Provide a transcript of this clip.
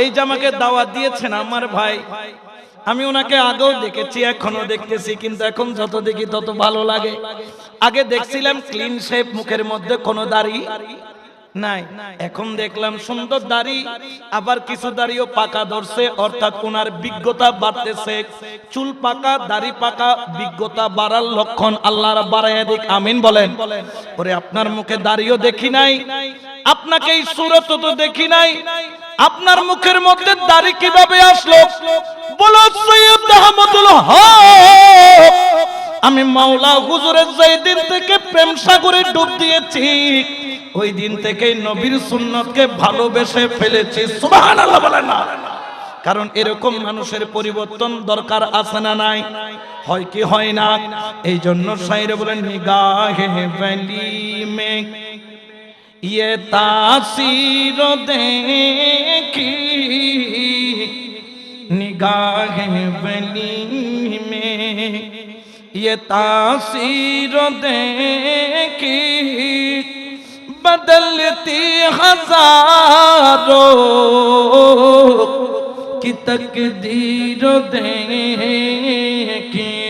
এই যে আমাকে দাওয়াত দিয়েছেন আমার ভাই, আমি ওনাকে আগেও দেখেছি এখনও দেখতেছি, কিন্তু এখন যত দেখি তত ভালো লাগে। আগে দেখছিলাম ক্লিন শেপ মুখের মধ্যে কোনো দাড়ি নাই, এখন দেখলাম সুন্দর দাড়ি, আবার কিছু দাড়িও পাকা ধরছে, অর্থাৎ ওনার বিজ্ঞতা বাড়তেছে। চুল পাকা, দাড়ি পাকা, বিজ্ঞতা বাড়ার লক্ষণ আল্লাহর বাড়াইয়া দিক, আমিন বলেন। ওরে আপনার মুখে দাড়িও দেখি নাই, আপনাকে এই সুরত তো দেখি নাই আপনার মুখের মধ্যে দাড়ি কীভাবে আসলো? বলো সৈয়দ আহমদুল হক। আমি মাওলা হুজুরের যেই দিন থেকে প্রেম সাগরে ডুব দিয়েছি, ওই দিন থেকে নবীর সুন্নতকে ভালোবেসে ফেলেছি। সুবহানাল্লাহ বলেন না। কারণ এরকম মানুষের পরিবর্তন দরকার আছে না নাই? হয় কি হয় না? এই জন্য সাইরে বলেন, নিগাহে ভ্যালি মে ये तासीर देखी निगाह वली में। ये तासीर देखी बदलती हज़ारों की तकदीर देखी।